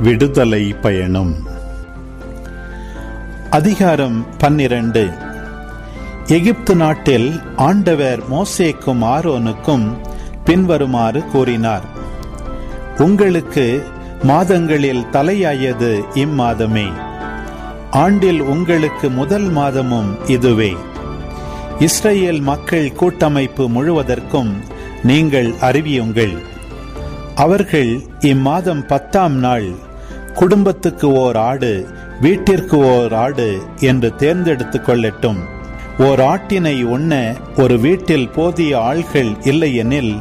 விடுதலை பயணம். அதிகாரம் பன்னிரண்டு. எகிப்து நாட்டில் ஆண்டவர் மோசேக்கும் ஆரோனுக்கும் பின்வருமாறு கூறினார் உங்களுக்கு மாதங்களில் தலையாயது இம்மாதமே. ஆண்டில் உங்களுக்கு முதல் மாதமும் இதுவே. இஸ்ரேல் மக்கள் கூட்டமைப்பு முழுவதற்கும் நீங்கள் அறிவியுங்கள். அவர்கள் இம்மாதம் பத்தாம் நாள் குடும்பத்துக்கு ஓர் ஆடு வீட்டிற்கு ஓர் ஆடு என்று தேர்ந்தெடுத்துக் கொள்ளட்டும். ஓர் ஆட்டினை உண்ண ஒரு வீட்டில் போதிய ஆள்கள் இல்லையெனில்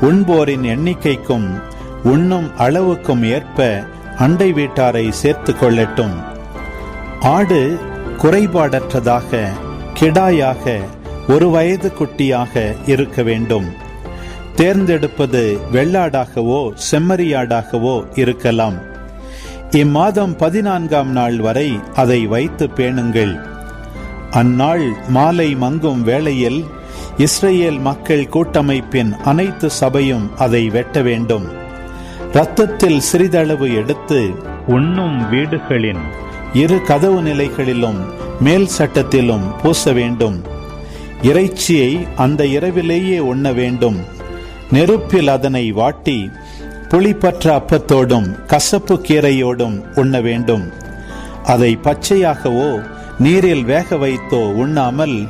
உண்போரின் எண்ணிக்கைக்கும் உண்ணும் அளவுக்கும் ஏற்ப அண்டை வீட்டாரை சேர்த்துக் கொள்ளட்டும். ஆடு குறைபாடற்றதாக கிடாயாக ஒரு வயது குட்டியாக இருக்க வேண்டும். தேர்ந்தெடுப்பது வெள்ளாடாகவோ செம்மறியாடாகவோ இருக்கலாம். இம்மாதம் பதினான்காம் நாள் வரை அதை வைத்து பேணுங்கள். அந்நாள் மாலை மங்கும் வேளையில் இஸ்ரேல் மக்கள் கூட்டமைப்பின் அனைத்து சபையும் அதை வெட்ட வேண்டும். இரத்தத்தில் சிறிதளவு எடுத்து உண்ணும் வீடுகளின் இரு கதவு நிலைகளிலும் மேல் சட்டத்திலும் பூச வேண்டும். இறைச்சியை அந்த இரவிலேயே உண்ண வேண்டும். நெருப்பில் அதனை வாட்டி புளிப்பற்ற அப்பத்தோடும் கசப்பு கீரையோடும் உண்ண வேண்டும். அதை பச்சையாகவோ நீரில் வேக வைத்தோ உண்ணாமல்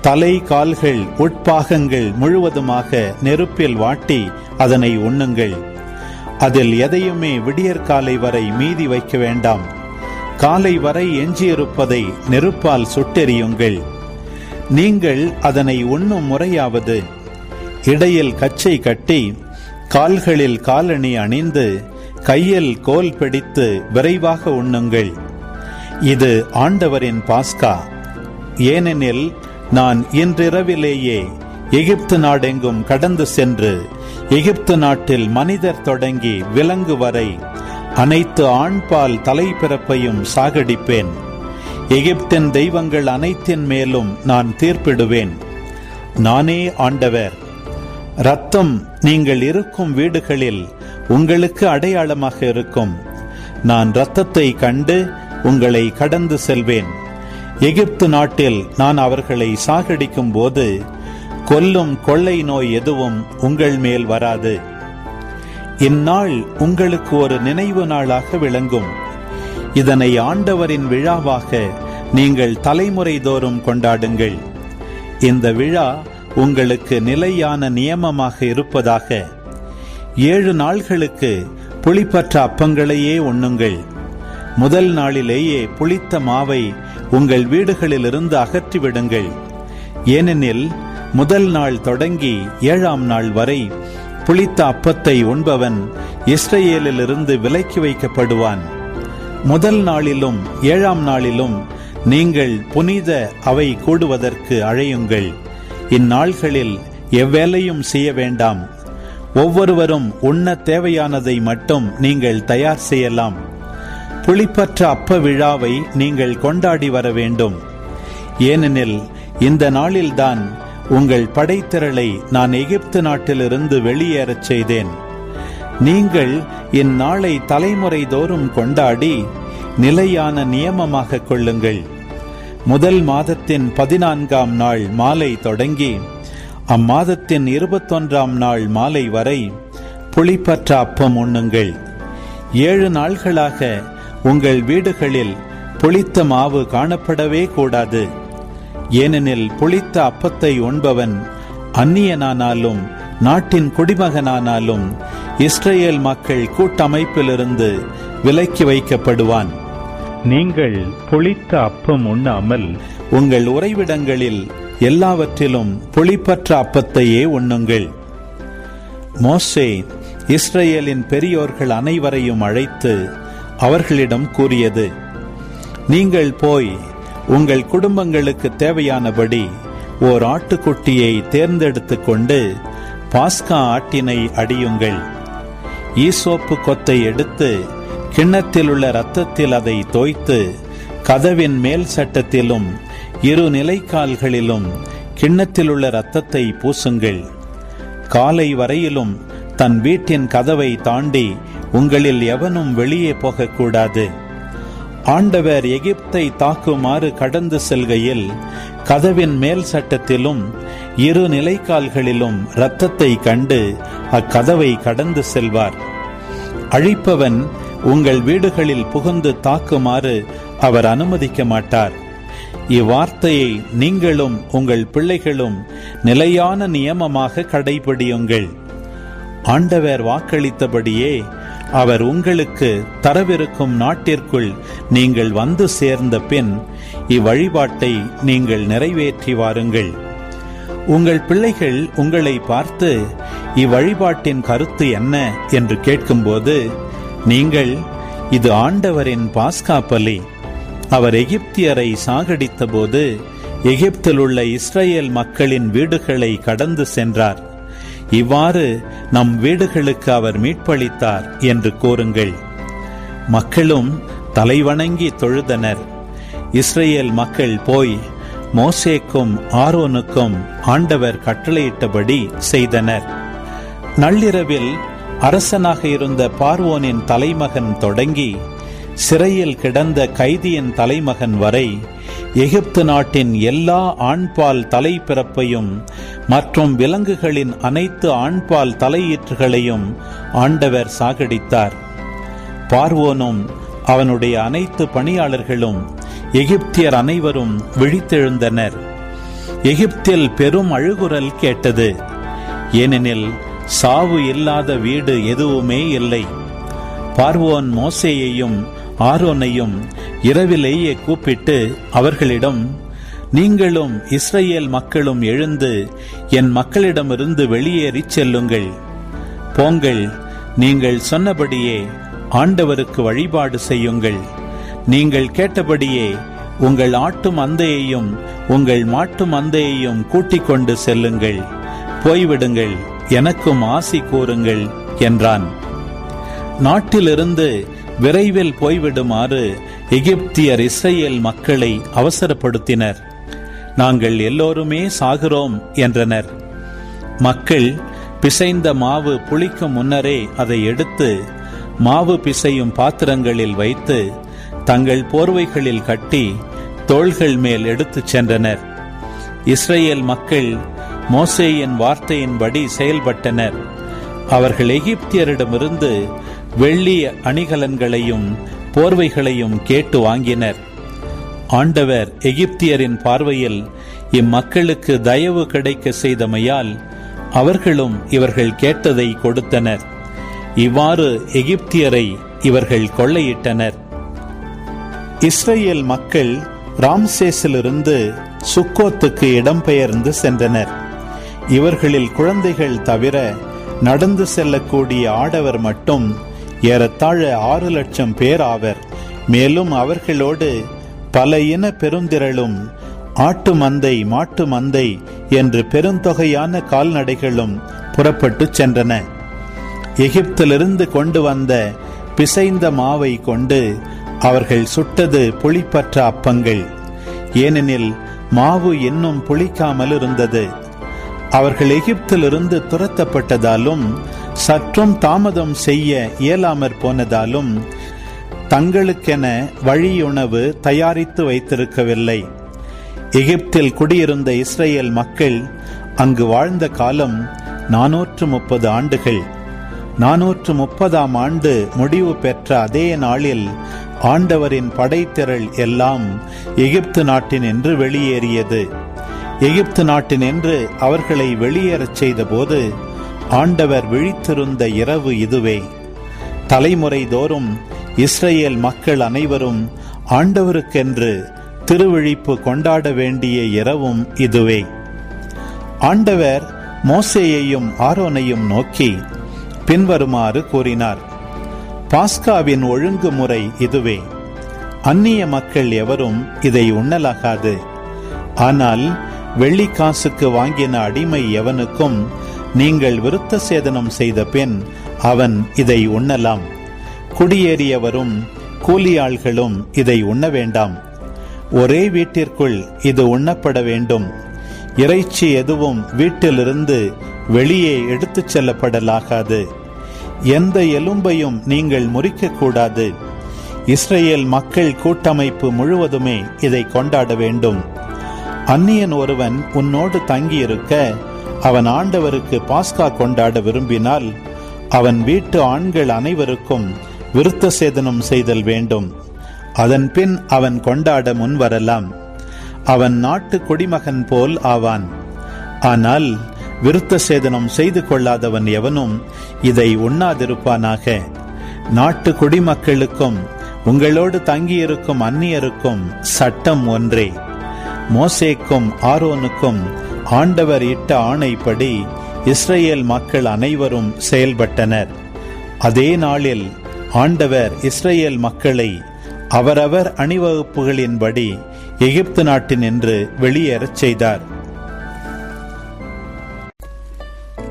தலை கால்கள் உட்பாகங்கள் முழுவதுமாக நெருப்பில் வாட்டி அதனை உண்ணுங்கள். அதில் எதையுமே விடியற்காலை வரை மீதி வைக்க வேண்டாம். காலை வரை எஞ்சியிருப்பதை நெருப்பால் சுட்டெறியுங்கள். நீங்கள் அதனை உண்ணும் முறையாவது இடையில் கச்சை கட்டி கால்களில் காலணி அணிந்து கையில் கோல் பிடித்து விரைவாக உண்ணுங்கள். இது ஆண்டவரின் பாஸ்கா. ஏனெனில் நான் இன்றிரவிலேயே எகிப்து நாடெங்கும் கடந்து சென்று எகிப்து நாட்டில் மனிதர் தொடங்கி விலங்கு வரை அனைத்து ஆண்பால் தலைப்பிறப்பையும் சாகடிப்பேன். எகிப்தின் தெய்வங்கள் அனைத்தின் மேலும் நான் தீர்ப்பிடுவேன். நானே ஆண்டவர். ரத்தம் நீங்கள் இருக்கும் வீடுகளில் உங்களுக்கு அடையாளமாக இருக்கும். நான் இரத்தத்தை கண்டு உங்களை கடந்து செல்வேன். எகிப்து நாட்டில் நான் அவர்களை சாகடிக்கும் போது கொல்லும் கொள்ளை நோய் எதுவும் உங்கள் மேல் வராது. இந்நாள் உங்களுக்கு ஒரு நினைவு நாளாக விளங்கும். இதனை ஆண்டவரின் விழாவாக நீங்கள் தலைமுறை தோறும் கொண்டாடுங்கள். இந்த விழா உங்களுக்கு நிலையான நியமமாக இருப்பதாக. ஏழு நாள்களுக்கு புளிப்பற்ற அப்பங்களையே உண்ணுங்கள். முதல் நாளிலேயே புளித்த மாவை உங்கள் வீடுகளிலிருந்து அகற்றிவிடுங்கள். ஏனெனில் முதல் நாள் தொடங்கி ஏழாம் நாள் வரை புளித்த அப்பத்தை உண்பவன் இஸ்ரேலிலிருந்து விலக்கி வைக்கப்படுவான். முதல் நாளிலும் ஏழாம் நாளிலும் நீங்கள் புனித அவை கூடுவதற்கு அழையுங்கள். இந்நாள்களில் எவ்வேலையும் செய்ய வேண்டாம். ஒவ்வொருவரும் உண்ண தேவையானதை மட்டும் நீங்கள் தயார் செய்யலாம். புளிப்பற்ற அப்ப விழாவை நீங்கள் கொண்டாடி வர வேண்டும். ஏனெனில் இந்த நாளில்தான் உங்கள் படைத்திரளை நான் எகிப்து நாட்டிலிருந்து வெளியேறச் செய்தேன். நீங்கள் இந்நாளை தலைமுறை தோறும் கொண்டாடி நிலையான நியமமாக கொள்ளுங்கள். முதல் மாதத்தின் பதினான்காம் நாள் மாலை தொடங்கி அம்மாதத்தின் இருபத்தொன்றாம் நாள் மாலை வரை புளிப்பற்ற அப்பம் உண்ணுங்கள். ஏழு நாள்களாக உங்கள் வீடுகளில் புளித்த மாவு காணப்படவே கூடாது. ஏனெனில் புளித்த அப்பத்தை உண்பவன் அந்நியனானாலும் நாட்டின் குடிமகனானாலும் இஸ்ரேல் மக்கள் கூட்டமைப்பிலிருந்து விலக்கி வைக்கப்படுவான். நீங்கள் புளித்த அப்பம் உண்ணாமல் உங்கள் உறைவிடங்களில் எல்லாவற்றிலும் புளிப்பற்ற அப்பத்தையே உண்ணுங்கள். மோசே இஸ்ரேலின் பெரியோர்கள் அனைவரையும் அழைத்து அவர்களிடம் கூறியது நீங்கள் போய் உங்கள் குடும்பங்களுக்கு தேவையானபடி ஓர் ஆட்டுக்குட்டியை தேர்ந்தெடுத்து கொண்டு பாஸ்கா ஆட்டினை அடியுங்கள். ஈசோப்பு கொத்தை எடுத்து கிண்ணத்தில் உள்ள இரத்தத்தில் அதை தோய்த்து கதவின் மேல் சட்டத்திலும் இரு நிலைக்கால்களிலும் கிண்ணத்தில் உள்ள இரத்தத்தை பூசுங்கள். காலை வரையிலும் தன் வீட்டின் கதவை தாண்டி உங்களில் எவனும் வெளியே போகக்கூடாது. ஆண்டவர் எகிப்தை தாக்குமாறு கடந்து செல்கையில் கதவின் மேல் சட்டத்திலும் இரு நிலைக்கால்களிலும் இரத்தத்தை கண்டு அக்கதவை கடந்து செல்வார். அழிப்பவன் உங்கள் வீடுகளில் புகுந்து தாக்குமாறு அவர் அனுமதிக்க மாட்டார் இவ்வார்த்தையை நீங்களும் உங்கள் பிள்ளைகளும் நிலையான நியமமாக கடைபிடியுங்கள். ஆண்டவர் வாக்களித்தபடியே அவர் உங்களுக்கு தரவிருக்கும் நாட்டிற்குள் நீங்கள் வந்து சேர்ந்த பின் இவ்வழிபாட்டை நீங்கள் நிறைவேற்றி வாருங்கள். உங்கள் பிள்ளைகள் உங்களை பார்த்து இவ்வழிபாட்டின் கருத்து என்ன என்று கேட்கும்போது நீங்கள் இது ஆண்டவரின் பாஸ்கா பலி அவர் எகிப்தியரை சாகடித்த போது எகிப்தில் உள்ள இஸ்ரேல் மக்களின் வீடுகளை கடந்து சென்றார். இவ்வாறு நம் வீடுகளுக்கு அவர் மீட்பளித்தார் என்று கூறுங்கள். மக்களும் தலைவணங்கி தொழுதனர். இஸ்ரேல் மக்கள் போய் மோசேக்கும் ஆரோனுக்கும் ஆண்டவர் கட்டளையிட்டபடி செய்தனர். நள்ளிரவில் அரசனாக இருந்த பார்வோனின் தலைமகன் தொடங்கி சிறையில் கிடந்த கைதியின் தலைமகன் வரை எகிப்து நாட்டின் எல்லா ஆண்பால் தலைப்பிறப்பையும் மற்றும் விலங்குகளின் அனைத்து ஆண்பால் தலையீற்றுகளையும் ஆண்டவர் சாகடித்தார். பார்வோனும் அவனுடைய அனைத்து பணியாளர்களும் எகிப்தியர் அனைவரும் விழித்தெழுந்தனர். எகிப்தில் பெரும் அழுகுரல் கேட்டது. ஏனெனில் சாவு இல்லாத வீடு எதுவுமே இல்லை. பார்வோன் மோசேயையும் ஆரோனையும் இரவிலேயே கூப்பிட்டு அவர்களிடம் நீங்களும் இஸ்ரேல் மக்களும் எழுந்து என் மக்களிடமிருந்து வெளியேறிச் செல்லுங்கள். போங்கள் நீங்கள் சொன்னபடியே ஆண்டவருக்கு வழிபாடு செய்யுங்கள். நீங்கள் கேட்டபடியே உங்கள் ஆட்டு மந்தையையும் உங்கள் மாட்டு மந்தையையும் கூட்டிக் கொண்டு செல்லுங்கள். போய்விடுங்கள். எனக்கும் ஆசி கூறுங்கள் என்றான். நாட்டிலிருந்து விரைவில் போய்விடுமாறு எகிப்தியர் இஸ்ரேல் மக்களை அவசரப்படுத்தினர். நாங்கள் எல்லோருமே சாகிறோம் என்றனர். மக்கள் பிசைந்த மாவு புளிக்கும் முன்னரே அதை எடுத்து மாவு பிசையும் பாத்திரங்களில் வைத்து தங்கள் போர்வைகளில் கட்டி தோள்கள் மேல் எடுத்துச் சென்றனர். இஸ்ரேல் மக்கள் மோசேயின் வார்த்தையின்படி செயல்பட்டனர். அவர்கள் எகிப்தியரிடமிருந்து வெள்ளி அணிகலன்களையும் போர்வைகளையும் கேட்டு வாங்கினர். ஆண்டவர் எகிப்தியரின் பார்வையில் இம்மக்களுக்கு தயவு கிடைக்க செய்தமையால் அவர்களும் இவர்கள் கேட்டதை கொடுத்தனர். இவ்வாறு எகிப்தியரை இவர்கள் கொள்ளையிட்டனர். இஸ்ரேல் மக்கள் ராம்சேஸிலிருந்து சுக்கோத்துக்கு இடம்பெயர்ந்து சென்றனர். இவர்களில் குழந்தைகள் தவிர நடந்து செல்லக்கூடிய ஆடவர் மட்டும் ஏறத்தாழ ஆறு லட்சம் பேர் ஆவர். மேலும் அவர்களோடு பல இன பெருந்திரளும் ஆட்டு மந்தை மாட்டு மந்தை என்று பெருந்தொகையான கால்நடைகளும் புறப்பட்டு சென்றன. எகிப்திலிருந்து கொண்டு வந்த பிசைந்த மாவை கொண்டு அவர்கள் சுட்டது புளிப்பற்ற அப்பங்கள். ஏனெனில் மாவு இன்னும் புளிக்காமல் இருந்தது அவர்கள் எகிப்திலிருந்து துரத்தப்பட்டதாலும் சற்றும் தாமதம் செய்ய இயலாமற் போனதாலும் தங்களுக்கென வழியுணவு தயாரித்து வைத்திருக்கவில்லை. எகிப்தில் குடியிருந்த இஸ்ரேல் மக்கள் அங்கு வாழ்ந்த காலம் நாநூற்று முப்பது ஆண்டுகள். நாநூற்று முப்பதாம் ஆண்டு முடிவு பெற்ற அதே நாளில் ஆண்டவரின் படைத்திரள் எல்லாம் எகிப்து நாட்டின் என்று வெளியேறியது. எகிப்து நாட்டினின்று அவர்களை வெளியேறச் செய்தபோது ஆண்டவர் விழித்திருந்த இரவு இதுவே. தலைமுறை தோறும் இஸ்ரேல் மக்கள் அனைவரும் ஆண்டவருக்கென்று திருவிழிப்பு கொண்டாட வேண்டிய இரவும் இதுவே. ஆண்டவர் மோசேயையும் ஆரோனையும் நோக்கி பின்வருமாறு கூறினார் பாஸ்காவின் ஒழுங்குமுறை இதுவே. அந்நிய மக்கள் எவரும் இதை உண்ணலாகாது. ஆனால் வெள்ளிக்காசுக்கு வாங்கின அடிமை எவனுக்கும் நீங்கள் விருத்த சேதனம் செய்த பின் அவன் இதை உண்ணலாம். குடியேறியவரும் கூலியாள்களும் இதை உண்ண வேண்டாம். ஒரே வீட்டிற்குள் இது உண்ணப்பட வேண்டும். இறைச்சி எதுவும் வீட்டிலிருந்து வெளியே எடுத்துச் செல்லப்படலாகாது. எந்த எலும்பையும் நீங்கள் முறிக்கக்கூடாது இஸ்ரேல் மக்கள் கூட்டமைப்பு முழுவதுமே இதை கொண்டாட வேண்டும். அந்நியன் ஒருவன் உன்னோடு தங்கியிருக்க அவன் ஆண்டவருக்கு பாஸ்கா கொண்டாட விரும்பினால் அவன் வீட்டு ஆண்கள் அனைவருக்கும் விருத்த சேதனம் செய்தல் வேண்டும். அதன் பின் அவன் கொண்டாட முன் வரலாம் அவன் நாட்டு குடிமகன் போல் ஆவான். ஆனால் விருத்த சேதனம் செய்து கொள்ளாதவன் எவனும் இதை உண்ணாதிருப்பானாக. நாட்டு குடிமக்களுக்கும் உங்களோடு தங்கியிருக்கும் அந்நியருக்கும் சட்டம் ஒன்றே. மோசேக்கும் ஆரோனுக்கும் ஆண்டவர் இட்ட ஆணைப்படி இஸ்ரேல் மக்கள் அனைவரும் செயல்பட்டனர். அதே நாளில் ஆண்டவர் இஸ்ரேல் மக்களை அவரவர் அணிவகுப்புகளின்படி எகிப்து நாட்டினின்று வெளியேறச் செய்தார்.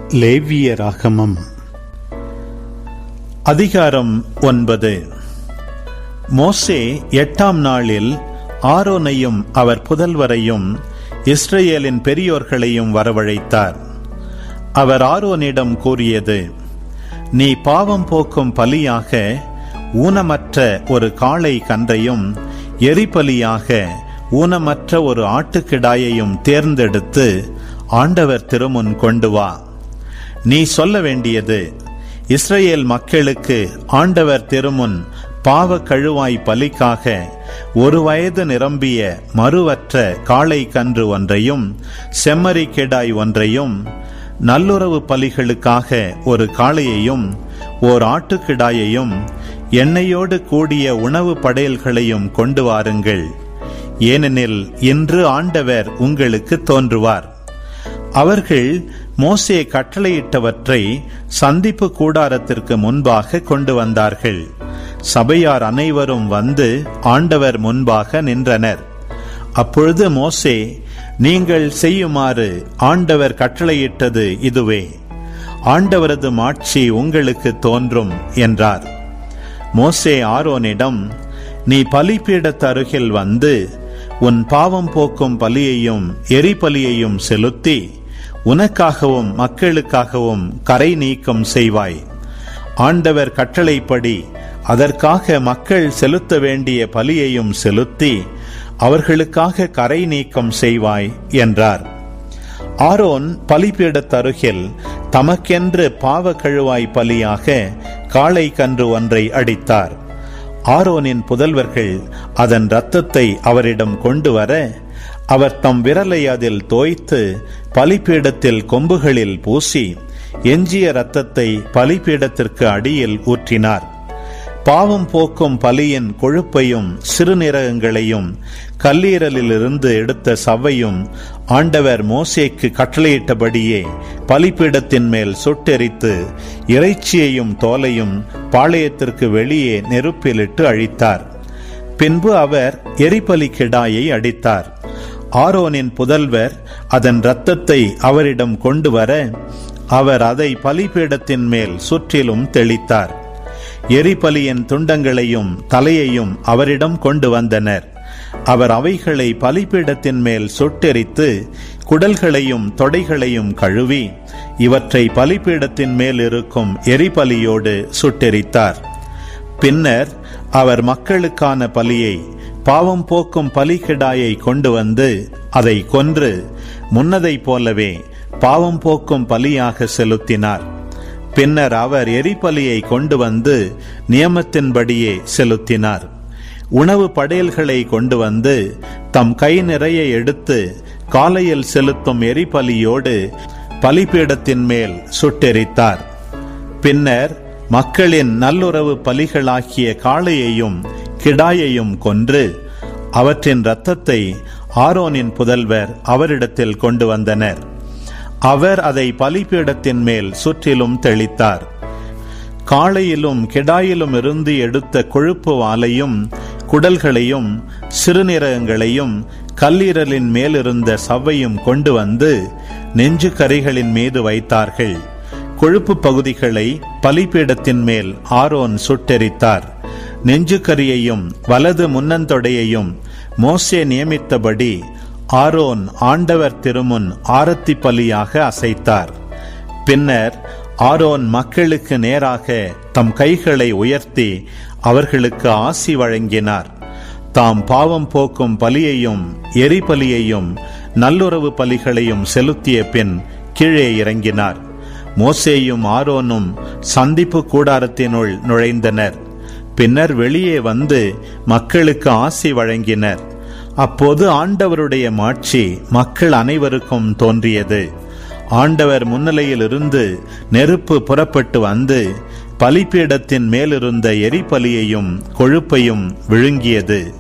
லேவிய ராகமம் அதிகாரம் ஒன்பது. மோசே எட்டாம் நாளில் ஆரோனையும் அவர் புதல்வரையும் இஸ்ரேலின் பெரியோர்களையும் வரவழைத்தார். அவர் ஆரோனிடம் கூறியது நீ பாவம் போக்கும் பலியாக ஊனமற்ற ஒரு காளை கன்றையும் எரிபலியாக ஊனமற்ற ஒரு ஆட்டுக்கிடாயையும் தேர்ந்தெடுத்து ஆண்டவர் திருமுன் கொண்டு வா. நீ சொல்ல வேண்டியது இஸ்ரேல் மக்களுக்கு ஆண்டவர் திருமுன் பாவ கழுவாய் பலிக்காக ஒரு வயது நிரம்பிய மறுவற்ற காளை கன்று ஒன்றையும் செம்மறிக்கெடாய் ஒன்றையும் நல்லுறவு பலிகளுக்காக ஒரு காளையையும் ஓர் ஆட்டுக்கிடாயையும் எண்ணெயோடு கூடிய உணவு படையல்களையும் கொண்டு வாருங்கள். ஏனெனில் இன்று ஆண்டவர் உங்களுக்கு தோன்றுவார். அவர்கள் மோசே கட்டளையிட்டவற்றை சந்திப்பு கூடாரத்திற்கு முன்பாக கொண்டு வந்தார்கள். சபையார் அனைவரும் வந்து ஆண்டவர் முன்பாக நின்றனர். அப்பொழுது மோசே நீங்கள் செய்யுமாறு ஆண்டவர் கட்டளையிட்டது இதுவே. ஆண்டவரது மாட்சி உங்களுக்கு தோன்றும் என்றார். மோசே ஆரோனிடம் நீ பலிபீடத்து அருகில் வந்து உன் பாவம் போக்கும் பலியையும் எரிபலியையும் செலுத்தி உனக்காகவும் மக்களுக்காகவும் கரை நீக்கம் செய்வாய். ஆண்டவர் கட்டளைப்படி அதற்காக மக்கள் செலுத்த வேண்டிய பலியையும் செலுத்தி அவர்களுக்காக கரை நீக்கம் செய்வாய் என்றார். ஆரோன் பலிபீடத்தருகில் தமக்கென்று பாவ கழுவாய் பலியாக காளை கன்று ஒன்றை அடித்தார். ஆரோனின் புதல்வர்கள் அதன் இரத்தத்தை அவரிடம் கொண்டு வர அவர் தம் விரலை அதில் தோய்த்து பலிபீடத்தில் கொம்புகளில் பூசி எஞ்சிய இரத்தத்தை பலிபீடத்திற்கு அடியில் ஊற்றினார். பாவம் போக்கும் பலியின் கொழுப்பையும் சிறுநீரகங்களையும் கல்லீரலிலிருந்து எடுத்த சவ்வையும் ஆண்டவர் மோசேக்கு கட்டளையிட்டபடியே பலிப்பீடத்தின் மேல் சுட்டெரித்து இறைச்சியையும் தோலையும் பாளையத்திற்கு வெளியே நெருப்பிலிட்டு அழித்தார். பின்பு அவர் எரிபலி கிடாயை அடித்தார். ஆரோனின் புதல்வர் அதன் இரத்தத்தை அவரிடம் கொண்டு வர அவர் அதை பலிபீடத்தின் மேல் சுற்றிலும் தெளித்தார். எரிபலியின் துண்டங்களையும் தலையையும் அவரிடம் கொண்டு வந்தனர். அவர் அவைகளை பலிபீடத்தின் மேல் சுட்டெரித்து குடல்களையும் தொடைகளையும் கழுவி இவற்றை பலிபீடத்தின் மேல் இருக்கும் எரிபலியோடு சுட்டெரித்தார். பின்னர் அவர் மக்களுக்கான பலியை பாவம் போக்கும் பலிகிடாயை கொண்டு வந்து அதை கொன்று முன்னதைப் போலவே பாவம் போக்கும் பலியாக செலுத்தினார். பின்னர் அவர் எரிபலியை கொண்டு வந்து நியமத்தின்படியே செலுத்தினார். உணவு படையல்களை கொண்டு வந்து தம் கை நிறைய எடுத்து காலையில் செலுத்தும் எரிபலியோடு பலிபீடத்தின் மேல் சுட்டெரித்தார். பின்னர் மக்களின் நல்லுறவு பலிகளாகிய காளையையும் கிடாயையும் கொன்று அவற்றின் இரத்தத்தை ஆரோனின் புதல்வர் அவரிடத்தில் கொண்டு வந்தனர். அவர் அதை பலிபீடத்தின் மேல் சுற்றிலும் தெளித்தார். காளையிலும் கிடாயிலும் இருந்து எடுத்த கொழுப்பு வாலையும் குடல்களையும் சிறுநீரகங்களையும் கல்லீரலின் மேலிருந்த சவ்வையும் கொண்டு வந்து நெஞ்சு கரிகளின் மீது வைத்தார்கள். கொழுப்பு பகுதிகளை பலிபீடத்தின் மேல் ஆரோன் சுட்டெரித்தார். நெஞ்சுக்கரியையும் வலது முன்னந்தொடையையும் மோசே நியமித்தபடி ஆரோன் ஆண்டவர் திருமுன் ஆரத்தி பலியாக அசைத்தார். பின்னர் ஆரோன் மக்களுக்கு நேராக தம் கைகளை உயர்த்தி அவர்களுக்கு ஆசி வழங்கினார். தாம் பாவம் போக்கும் பலியையும் எரிபலியையும் நல்லுறவு பலிகளையும் செலுத்திய பின் கீழே இறங்கினார். மோசேயும் ஆரோனும் சந்திப்பு கூடாரத்தினுள் நுழைந்தனர். பின்னர் வெளியே வந்து மக்களுக்கு ஆசி வழங்கினர். அப்போது ஆண்டவருடைய மாட்சி மக்கள் அனைவருக்கும் தோன்றியது. ஆண்டவர் முன்னிலையிலிருந்து நெருப்பு புறப்பட்டு வந்து பலிப்பீடத்தின் மேலிருந்த எரிபலியையும் கொழுப்பையும் விழுங்கியது.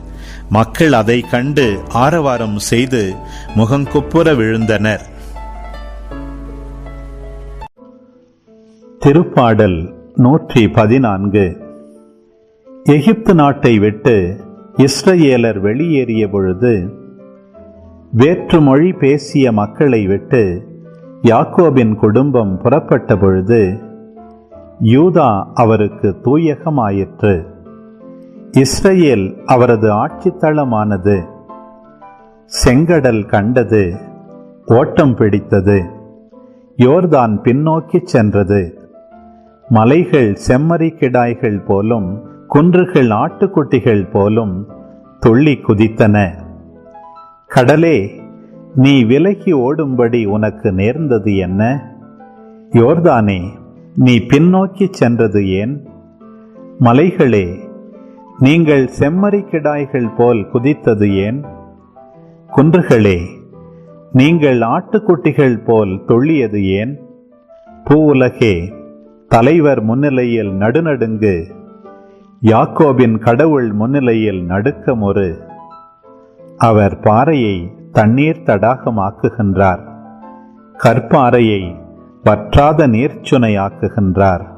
மக்கள் அதை கண்டு ஆரவாரம் செய்து முகங்குப்புற விழுந்தனர். திருப்பாடல் நூற்றி பதினான்கு. எகிப்து நாட்டை விட்டு இஸ்ரேலர் வெளியேறிய பொழுது வேற்று மொழி பேசிய மக்களை விட்டு யாக்கோபின் குடும்பம் புறப்பட்ட பொழுது யூதா அவருக்கு தூயகமாயிற்று. இஸ்ரேல் அவரது ஆட்சித்தளமானது செங்கடல் கண்டது ஓட்டம் பிடித்தது யோர்தான் பின்னோக்கிச் சென்றது. மலைகள் செம்மறி கிடாய்கள் போலும் குன்றுகள் ஆட்டுக்குட்டிகள் போலும் துள்ளி குதித்தன. கடலே நீ விலகி ஓடும்படி உனக்கு நேர்ந்தது என்ன? யோர்தானே நீ பின்னோக்கி சென்றது ஏன்? மலைகளே நீங்கள் செம்மறி கிடாய்கள் போல் குதித்தது ஏன்? குன்றுகளே நீங்கள் ஆட்டுக்குட்டிகள் போல் தொள்ளியது ஏன்? பூ உலகே தலைவர் முன்னிலையில் நடுநடுங்கு யாக்கோபின் கடவுள் முன்னிலையில் நடுக்கமொரு அவர் பாறையை தண்ணீர் தடாகமாக்குகின்றார். கற்பாறையை வற்றாத நீர்ச்சுனையாக்குகின்றார்.